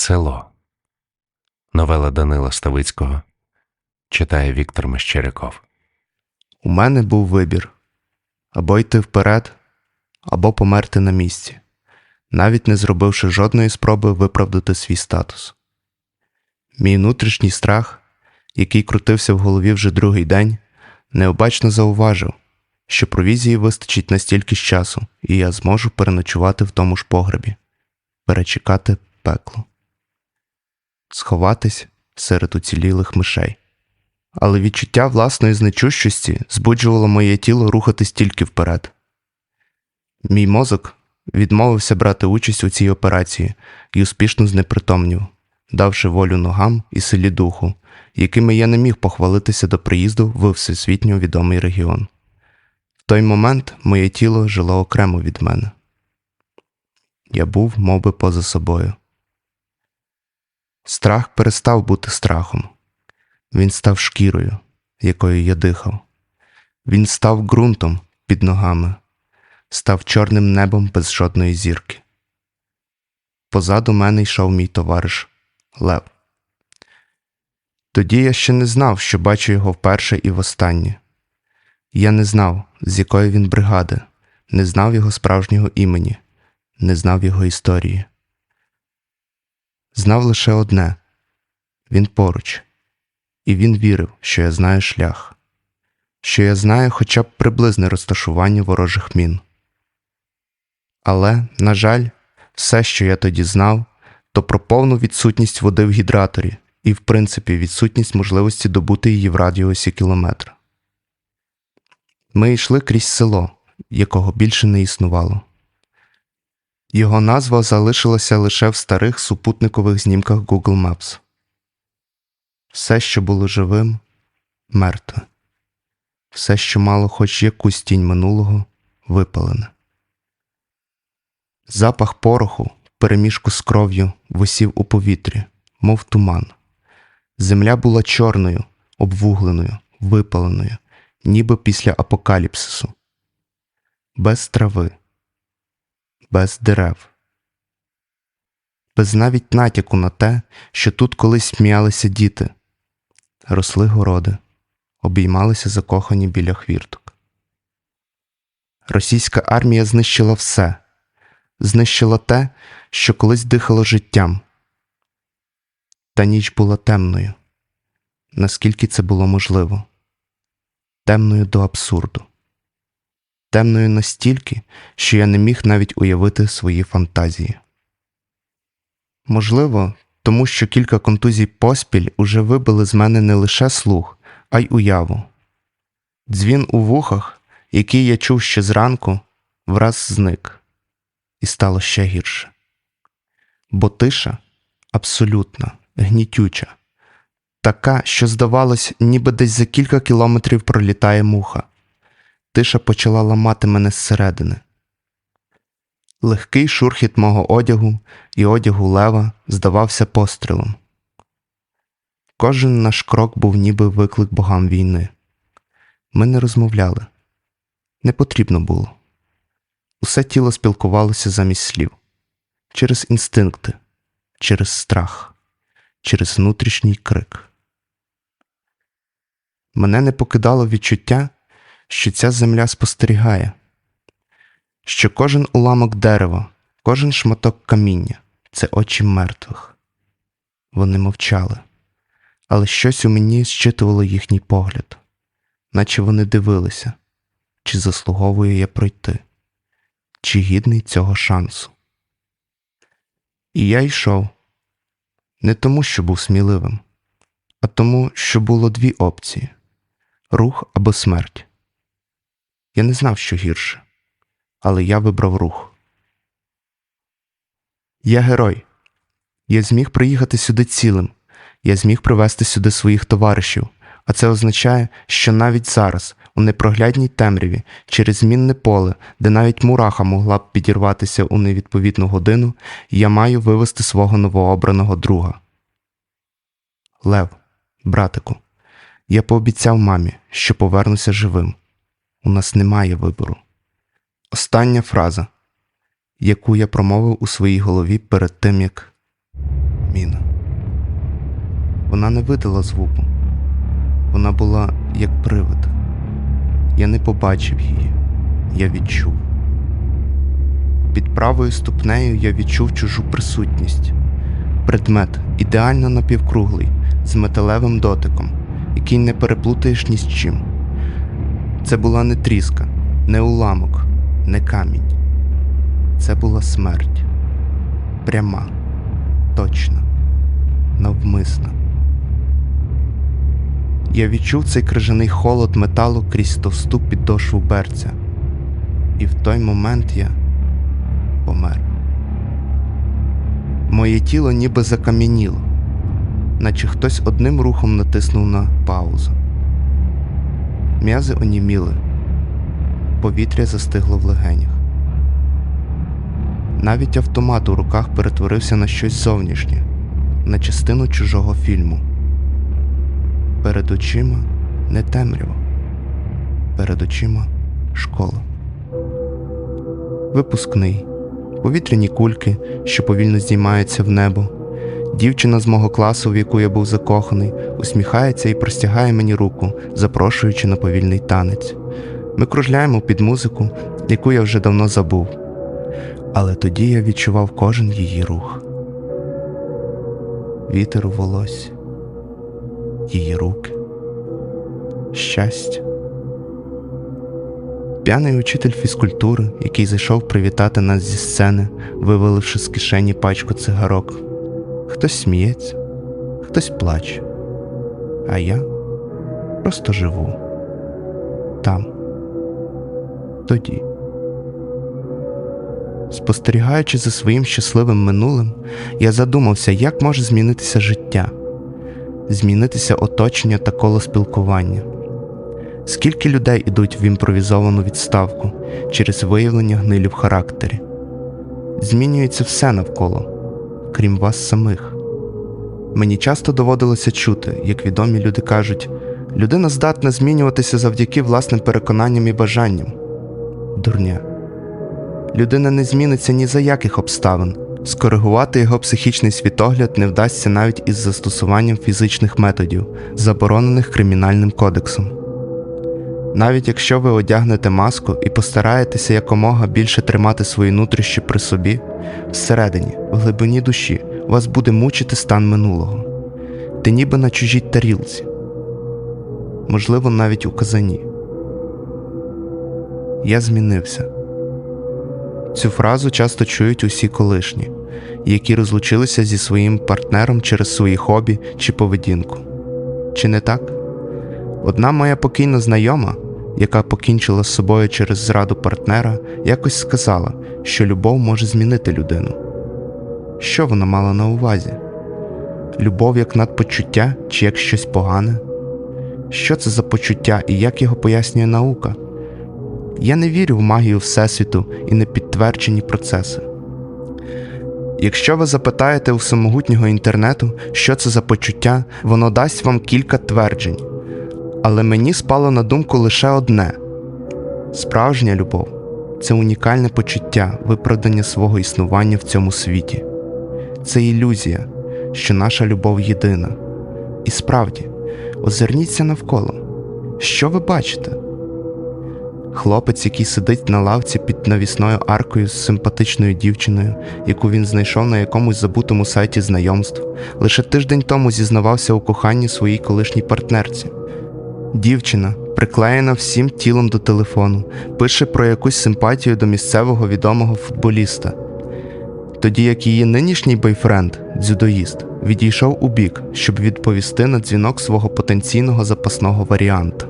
Село. Новела Данила Ставицького. Читає Віктор Мещеряков. У мене був вибір або йти вперед, або померти на місці, навіть не зробивши жодної спроби виправдати свій статус. Мій внутрішній страх, який крутився в голові вже другий день, необачно зауважив, що провізії вистачить настільки з часу, і я зможу переночувати в тому ж погребі, перечекати пекло, сховатись серед уцілілих мишей. Але відчуття власної значущості збуджувало моє тіло рухатись тільки вперед. Мій мозок відмовився брати участь у цій операції і успішно знепритомнів, давши волю ногам і силі духу, якими я не міг похвалитися до приїзду в всесвітньо відомий регіон. В той момент моє тіло жило окремо від мене. Я був мов би, поза собою. Страх перестав бути страхом. Він став шкірою, якою я дихав. Він став ґрунтом під ногами, став чорним небом без жодної зірки. Позаду мене йшов мій товариш Лев. Тоді я ще не знав, що бачу його вперше і востаннє. Я не знав, з якої він бригади, не знав його справжнього імені, не знав його історії. Знав лише одне він поруч і він вірив, що я знаю шлях, що я знаю хоча б приблизне розташування ворожих мін. Але, на жаль, все, що я тоді знав, то про повну відсутність води в гідраторі і, в принципі, відсутність можливості добути її в радіусі кілометра. Ми йшли крізь село, якого більше не існувало. Його назва залишилася лише в старих супутникових знімках Google Maps. Все, що було живим, мертве, все, що мало хоч якусь тінь минулого, випалене. Запах пороху, переміжку з кров'ю, висів у повітрі, мов туман. Земля була чорною, обвугленою, випаленою, ніби після апокаліпсису, без трави, без дерев, без навіть натяку на те, що тут колись сміялися діти. Росли городи, обіймалися закохані біля хвірток. Російська армія знищила все, знищила те, що колись дихало життям. Та ніч була темною, наскільки це було можливо, темною до абсурду, темною настільки, що я не міг навіть уявити свої фантазії. Можливо, тому що кілька контузій поспіль уже вибили з мене не лише слух, а й уяву. Дзвін у вухах, який я чув ще зранку, враз зник, і стало ще гірше. Бо тиша абсолютна, гнітюча, така, що, здавалось, ніби десь за кілька кілометрів пролітає муха. Тиша почала ламати мене зсередини. Легкий шурхіт мого одягу і одягу лева здавався пострілом. Кожен наш крок був ніби виклик богам війни. Ми не розмовляли. Не потрібно було. Усе тіло спілкувалося замість слів через інстинкти, через страх, через внутрішній крик. Мене не покидало відчуття, що ця земля спостерігає що кожен уламок дерева, кожен шматок каміння це очі мертвих. Вони мовчали, але щось у мені зчитувало їхній погляд, наче вони дивилися, чи заслуговую я пройти, чи гідний цього шансу. І я йшов не тому, що був сміливим, а тому, що було дві опції рух або смерть. Я не знав, що гірше але я вибрав рух. Я герой. Я зміг приїхати сюди цілим, я зміг привезти сюди своїх товаришів, а це означає, що навіть зараз, у непроглядній темряві, через змінне поле, де навіть мураха могла б підірватися у невідповідну годину, я маю вивести свого новообраного друга. Лев, братику, я пообіцяв мамі, що повернуся живим. У нас немає вибору. Остання фраза, яку я промовив у своїй голові перед тим, як Міна. Вона не видала звуку. Вона була як привид. Я не побачив її, я відчув. Під правою ступнею я відчув чужу присутність. Предмет ідеально напівкруглий, з металевим дотиком, який не переплутаєш ні з чим. Це була не тріска, не уламок, не камінь. Це була смерть. Пряма, точна, навмисна. Я відчув цей крижаний холод металу крізь товсту підошву берця. І в той момент я помер. Моє тіло ніби закам'яніло, наче хтось одним рухом натиснув на паузу. М'язи оніміли, повітря застигло в легенях. Навіть автомат у руках перетворився на щось зовнішнє, на частину чужого фільму. Перед очима не темрява, перед очима школа. Випускний, повітряні кульки, що повільно здіймаються в небо. Дівчина з мого класу, в яку я був закоханий, усміхається і простягає мені руку, запрошуючи на повільний танець. Ми кружляємо під музику, яку я вже давно забув. Але тоді я відчував кожен її рух. Вітер у волосі, її руки, щастя. П'яний учитель фізкультури, який зайшов привітати нас зі сцени, виваливши з кишені пачку цигарок. Хтось сміється, хтось плаче, а я просто живу там, тоді. Спостерігаючи за своїм щасливим минулим, я задумався, як може змінитися життя, змінитися оточення та коло спілкування. Скільки людей ідуть в імпровізовану відставку через виявлення гнилі в характері? Змінюється все навколо, крім вас самих. Мені часто доводилося чути, як відомі люди кажуть, людина здатна змінюватися завдяки власним переконанням і бажанням. Дурня. Людина не зміниться ні за яких обставин. Скоригувати його психічний світогляд не вдасться навіть із застосуванням фізичних методів, заборонених кримінальним кодексом. Навіть якщо ви одягнете маску і постараєтеся якомога більше тримати свої нутрощі при собі, всередині, в глибині душі, вас буде мучити стан минулого. Ти ніби на чужій тарілці, можливо, навіть у казані. Я змінився. Цю фразу часто чують усі колишні, які розлучилися зі своїм партнером через свої хобі чи поведінку. Чи не так? Одна моя покійна знайома, яка покінчила з собою через зраду партнера, якось сказала, що любов може змінити людину. Що вона мала на увазі? Любов як надпочуття чи як щось погане? Що це за почуття і як його пояснює наука? Я не вірю в магію Всесвіту і непідтверджені процеси. Якщо ви запитаєте у самогутнього інтернету, що це за почуття, воно дасть вам кілька тверджень. Але мені спало на думку лише одне: справжня любов це унікальне почуття виправдання свого існування в цьому світі. Це ілюзія, що наша любов єдина. І справді, озирніться навколо. Що ви бачите? Хлопець, який сидить на лавці під навісною аркою з симпатичною дівчиною, яку він знайшов на якомусь забутому сайті знайомств, лише тиждень тому зізнавався у коханні своїй колишній партнерці. Дівчина, приклеєна всім тілом до телефону, пише про якусь симпатію до місцевого відомого футболіста. Тоді як її нинішній бойфренд, дзюдоїст, відійшов у бік, щоб відповісти на дзвінок свого потенційного запасного варіанта.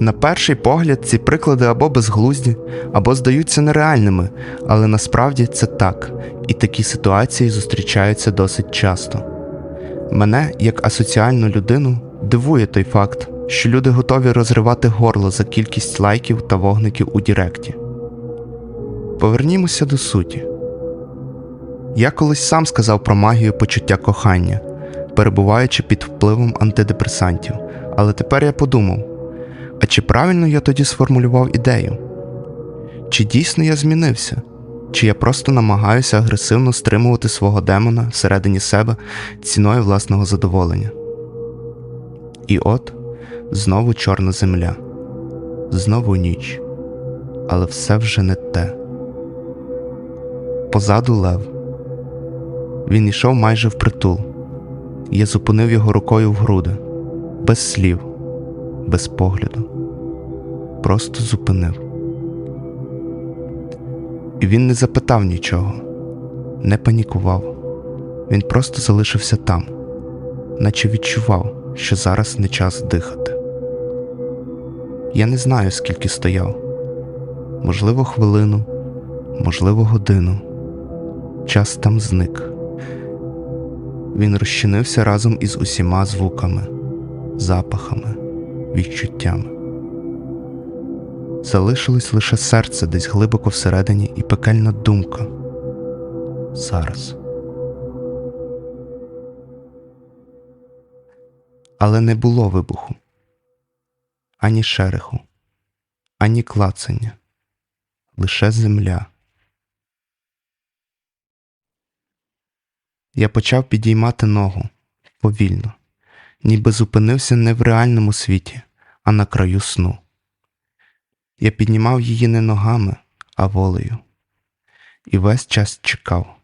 На перший погляд ці приклади або безглузді, або здаються нереальними, але насправді це так, і такі ситуації зустрічаються досить часто. Мене, як асоціальну людину, дивує той факт, що люди готові розривати горло за кількість лайків та вогників у Діректі. Повернімося до суті. Я колись сам сказав про магію почуття кохання, перебуваючи під впливом антидепресантів, але тепер я подумав: а чи правильно я тоді сформулював ідею? Чи дійсно я змінився? чи я просто намагаюся агресивно стримувати свого демона всередині себе ціною власного задоволення. І от знову чорна земля, знову ніч, але все вже не те. Позаду лев. Він йшов майже впритул. Я зупинив його рукою в груди, без слів, без погляду. Просто зупинив. І він не запитав нічого, не панікував. Він просто залишився там, наче відчував, що зараз не час дихати. Я не знаю, скільки стояв. Можливо, хвилину, можливо, годину. Час там зник. Він розчинився разом із усіма звуками, запахами, відчуттями. Залишилось лише серце десь глибоко всередині і пекельна думка. Зараз. Але не було вибуху, ані шереху, ані клацання, лише земля. Я почав підіймати ногу повільно, ніби зупинився не в реальному світі, а на краю сну. Я піднімав її не ногами, а волею. І весь час чекав.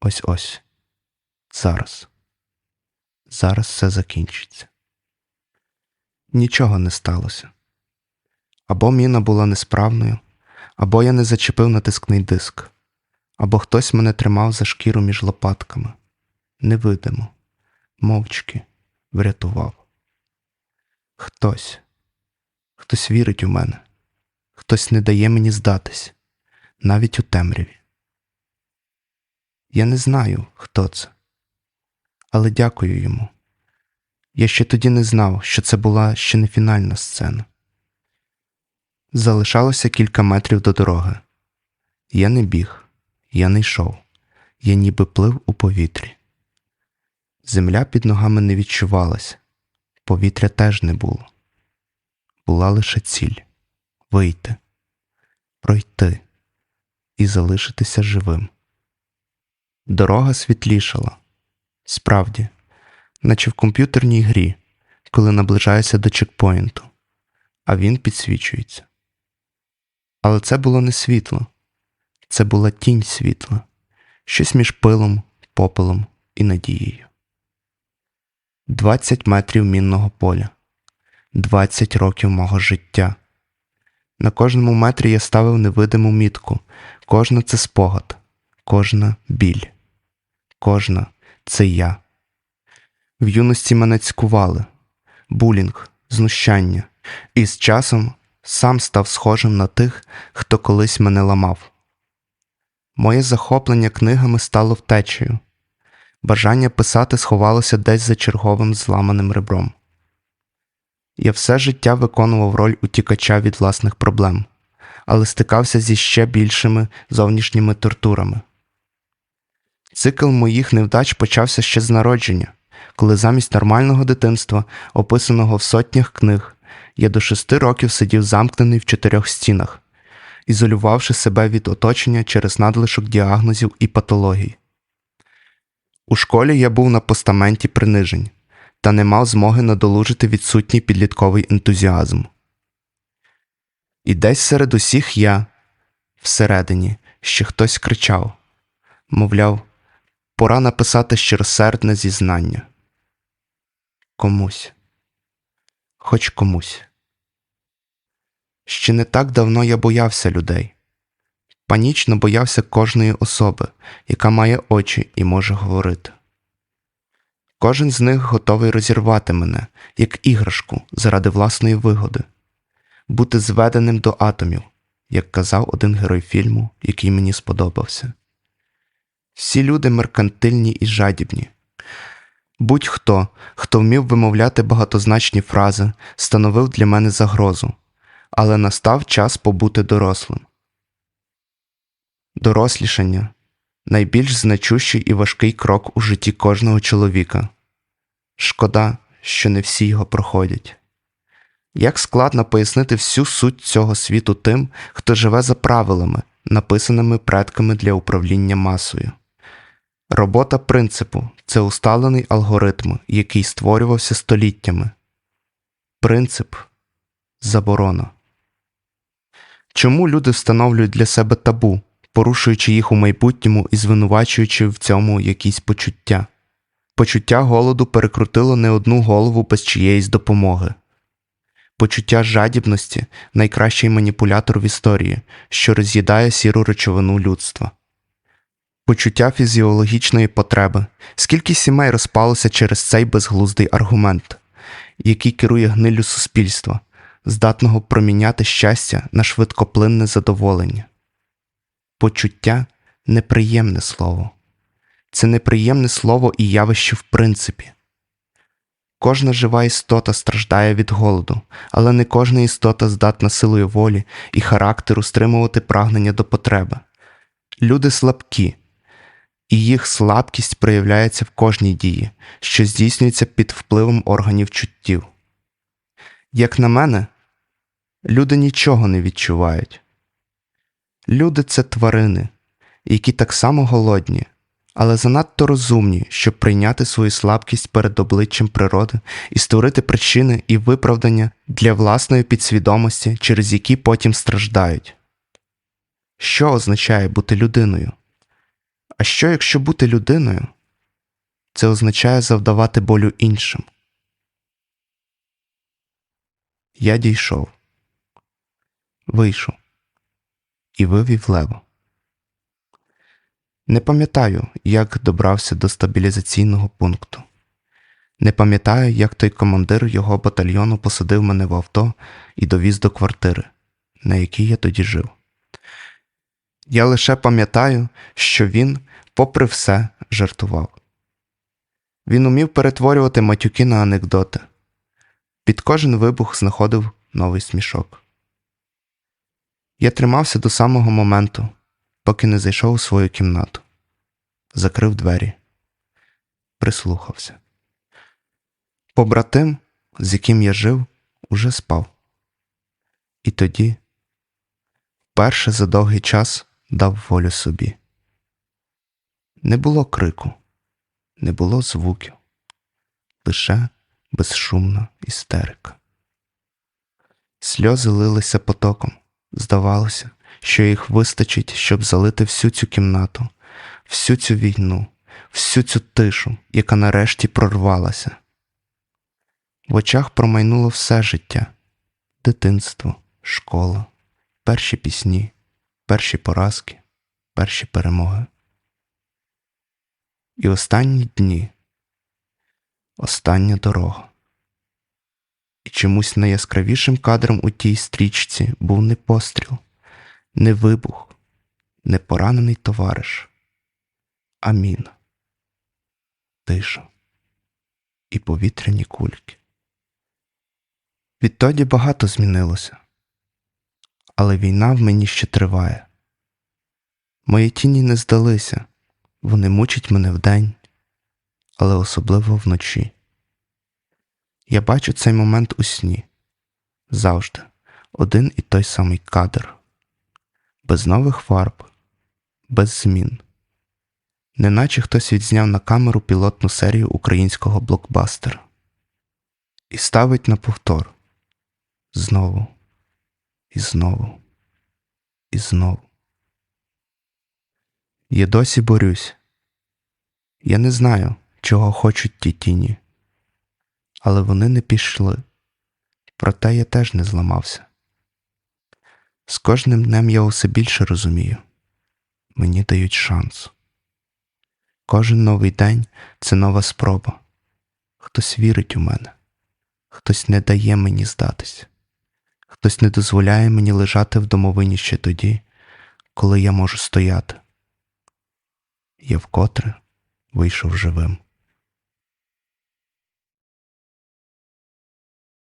Ось ось. Зараз. Зараз все закінчиться. Нічого не сталося. Або міна була несправною, або я не зачепив натискний диск, або хтось мене тримав за шкіру між лопатками. Невидимо, мовчки врятував. Хтось. Хтось вірить у мене, хтось не дає мені здатись, навіть у темряві. Я не знаю, хто це, але дякую йому. Я ще тоді не знав, що це була ще не фінальна сцена. Залишалося кілька метрів до дороги. Я не біг, я не йшов, я ніби плив у повітрі. Земля під ногами не відчувалася, повітря теж не було була лише ціль вийти, пройти і залишитися живим. Дорога світлішала, справді, наче в комп'ютерній грі, коли наближаєшся до чекпоінту, а він підсвічується. Але це було не світло, це була тінь світла, щось між пилом, попелом і надією. Двадцять метрів мінного поля. 20 років мого життя. На кожному метрі я ставив невидиму мітку, кожна це спогад, кожна біль, кожна це я. В юності мене цькували, булінг, знущання, і з часом сам став схожим на тих, хто колись мене ламав. Моє захоплення книгами стало втечею. Бажання писати сховалося десь за черговим зламаним ребром. Я все життя виконував роль утікача від власних проблем, але стикався зі ще більшими зовнішніми тортурами. Цикл моїх невдач почався ще з народження, коли замість нормального дитинства, описаного в сотнях книг, я до шести років сидів замкнений в чотирьох стінах, ізолювавши себе від оточення через надлишок діагнозів і патологій. У школі я був на постаменті принижень та не мав змоги надолужити відсутній підлітковий ентузіазм. І десь серед усіх я, всередині, ще хтось кричав мовляв, пора написати щиросердне зізнання. Комусь, хоч комусь. Ще не так давно я боявся людей, панічно боявся кожної особи, яка має очі і може говорити. Кожен з них готовий розірвати мене, як іграшку, заради власної вигоди, бути зведеним до атомів, як казав один герой фільму, який мені сподобався. Всі люди меркантильні і жадібні. Будь-хто, хто вмів вимовляти багатозначні фрази, становив для мене загрозу, але настав час побути дорослим. Дорослішання найбільш значущий і важкий крок у житті кожного чоловіка. Шкода, що не всі його проходять. Як складно пояснити всю суть цього світу тим, хто живе за правилами, написаними предками для управління масою. Робота принципу це усталений алгоритм, який створювався століттями. Принцип заборона. Чому люди встановлюють для себе табу, порушуючи їх у майбутньому і звинувачуючи в цьому якісь почуття? Почуття голоду перекрутило не одну голову без чиєїсь допомоги. Почуття жадібності найкращий маніпулятор в історії, що роз'їдає сіру речовину людства. Почуття фізіологічної потреби. Скільки сімей розпалося через цей безглуздий аргумент, який керує гниллю суспільства, здатного проміняти щастя на швидкоплинне задоволення. Почуття неприємне слово. Це неприємне слово і явище в принципі. Кожна жива істота страждає від голоду, але не кожна істота здатна силою волі і характеру стримувати прагнення до потреби. Люди слабкі, і їх слабкість проявляється в кожній дії, що здійснюється під впливом органів чуттів. Як на мене, люди нічого не відчувають. Люди це тварини, які так само голодні, але занадто розумні, щоб прийняти свою слабкість перед обличчям природи і створити причини і виправдання для власної підсвідомості, через які потім страждають. Що означає бути людиною? А що якщо бути людиною? Це означає завдавати болю іншим. Я дійшов, вийшов і вивів лево. Не пам'ятаю, як добрався до стабілізаційного пункту. Не пам'ятаю, як той командир його батальйону посадив мене в авто і довіз до квартири, на якій я тоді жив. Я лише пам'ятаю, що він, попри все, жартував. Він умів перетворювати матюки на анекдоти. Під кожен вибух знаходив новий смішок. Я тримався до самого моменту, поки не зайшов у свою кімнату, закрив двері, прислухався. Побратим, з яким я жив, уже спав. І тоді, вперше за довгий час, дав волю собі. Не було крику, не було звуків, лише безшумна істерика. Сльози лилися потоком. Здавалося, що їх вистачить, щоб залити всю цю кімнату, всю цю війну, всю цю тишу, яка нарешті прорвалася. В очах промайнуло все життя дитинство, школа, перші пісні, перші поразки, перші перемоги. І останні дні, остання дорога. І чомусь найяскравішим кадром у тій стрічці був не постріл, не вибух, не поранений товариш, а міна, тиша і повітряні кульки. Відтоді багато змінилося, але війна в мені ще триває. Мої тіні не здалися, вони мучать мене вдень, але особливо вночі. Я бачу цей момент у сні. Завжди. Один і той самий кадр, без нових фарб, без змін, неначе хтось відзняв на камеру пілотну серію українського блокбастера. І ставить на повтор. Знову і знову і знову. Я досі борюсь. Я не знаю, чого хочуть ті тіні але вони не пішли. Проте я теж не зламався. З кожним днем я усе більше розумію мені дають шанс. Кожен новий день це нова спроба. Хтось вірить у мене, хтось не дає мені здатись, хтось не дозволяє мені лежати в домовині ще тоді, коли я можу стояти. Я вкотре вийшов живим.